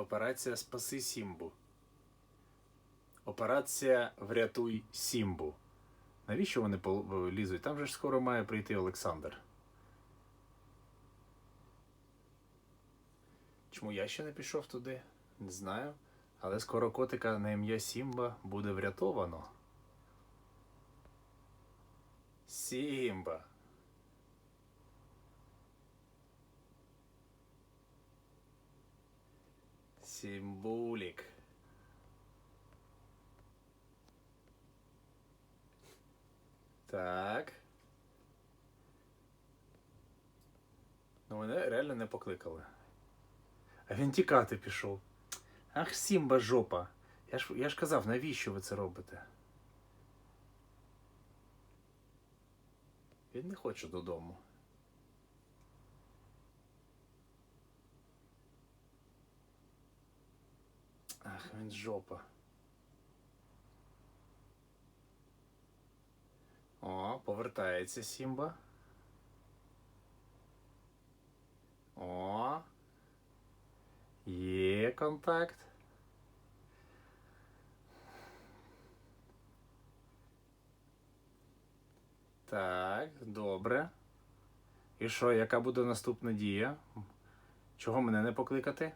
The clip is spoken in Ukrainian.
Операція Спаси Сімбу. Операція Врятуй Сімбу. Навіщо вони пол- лізуть? Там же ж скоро має прийти Олександр. Чому я ще не пішов туди? Не знаю. Але скоро котика на ім'я Сімба буде врятовано. Сімба. Сімбулік. Так. Ну, мене реально не покликали. А він тікати пішов. Ах, Сімба жопа. Я ж, я ж казав, навіщо ви це робите? Він не хоче додому. Ах, він жопа. О, повертається Сімба. О. Є контакт. Так, добре. І що, яка буде наступна дія? Чого мене не покликати?